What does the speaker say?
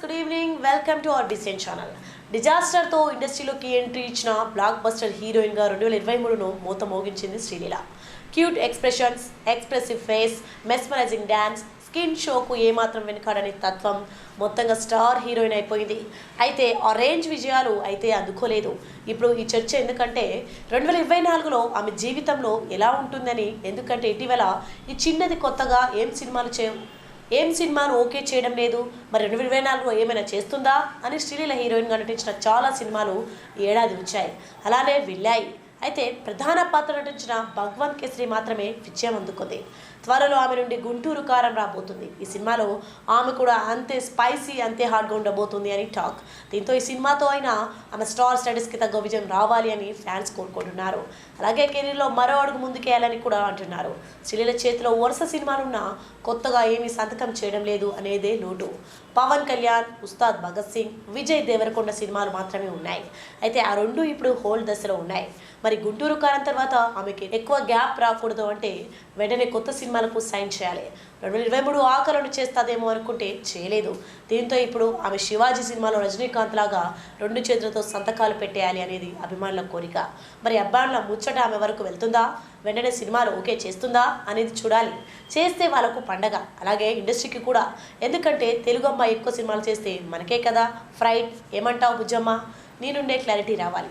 Good evening welcome to our డిసెన్ channel డిజాస్టర్తో ఇండస్ట్రీలోకి entry ఇచ్చిన బ్లాక్ బస్టర్ హీరోయిన్గా రెండు వేల ఇరవై మూడును మూత మోగించింది Sreeleela. Cute expressions expressive face mesmerising dance skin షోకు ఏమాత్రం వెనుకాడని తత్వం మొత్తంగా స్టార్ హీరోయిన్ అయిపోయింది. అయితే ఆ రేంజ్ విజయాలు అయితే అందుకోలేదు. ఇప్పుడు ఈ చర్చ ఎందుకంటే రెండు వేల ఇరవై నాలుగులో ఆమె జీవితంలో ఎలా ఉంటుందని ఎందుకంటే ఇటీవల ఈ చిన్నది కొత్తగా ఏం సినిమాలు చే ఏం సినిమాను ఓకే చేయడం లేదు? మరి రెండు వేల ఇరవై నాలుగులో ఏమైనా చేస్తుందా? అని శ్రీలీల హీరోయిన్గా నటించిన చాలా సినిమాలు ఏడాది వచ్చాయి. అలానే వెళ్ళాయి అయితే ప్రధాన పాత్ర నటించిన భగవాన్ కేసరి మాత్రమే విజయం అందుకుంది. త్వరలో ఆమె నుండి గుంటూరు కారం రాబోతుంది. ఈ సినిమాలో ఆమె కూడా అంతే స్పైసీ అంతే హార్డ్గా ఉండబోతుంది అని టాక్. దీంతో ఈ సినిమాతో అయినా ఆమె స్టార్ స్టడీస్కి తగ్గ విజయం రావాలి అని ఫ్యాన్స్ కోరుకుంటున్నారు. అలాగే కెరీర్లో మరో అడుగు ముందుకేయాలని కూడా అంటున్నారు. శ్రీలీల చేతిలో వరుస సినిమాలున్నా కొత్తగా ఏమీ సంతకం చేయడం లేదు అనేదే లోటు. పవన్ కళ్యాణ్ ఉస్తాద్ భగత్ సింగ్ విజయ్ దేవరకొండ సినిమాలు మాత్రమే ఉన్నాయి. అయితే ఆ రెండు ఇప్పుడు హోల్డ్ దశలో ఉన్నాయి. మరి గుంటూరు కాలం తర్వాత ఆమెకి ఎక్కువ గ్యాప్ రాకూడదు అంటే వెంటనే కొత్త సినిమాలకు సైన్ చేయాలి. రెండు వేల ఇరవై మూడు ఆకలను చేస్తాదేమో అనుకుంటే చేయలేదు. దీంతో ఇప్పుడు ఆమె శివాజీ సినిమాలో రజనీకాంత్ లాగా రెండు చేతులతో సంతకాలు పెట్టేయాలి అనేది అభిమానుల కోరిక. మరి అభిమానుల ముచ్చట ఆమె వరకు వెళ్తుందా? వెంటనే సినిమాలు ఓకే చేస్తుందా అనేది చూడాలి. చేస్తే వాళ్ళకు పండగ. అలాగే ఇండస్ట్రీకి కూడా. ఎందుకంటే తెలుగు అమ్మాయి ఎక్కువ సినిమాలు చేస్తే మనకే కదా. ఫ్రైట్ ఏమంటావు బుజ్జమ్మ? నీ నుండే క్లారిటీ రావాలి.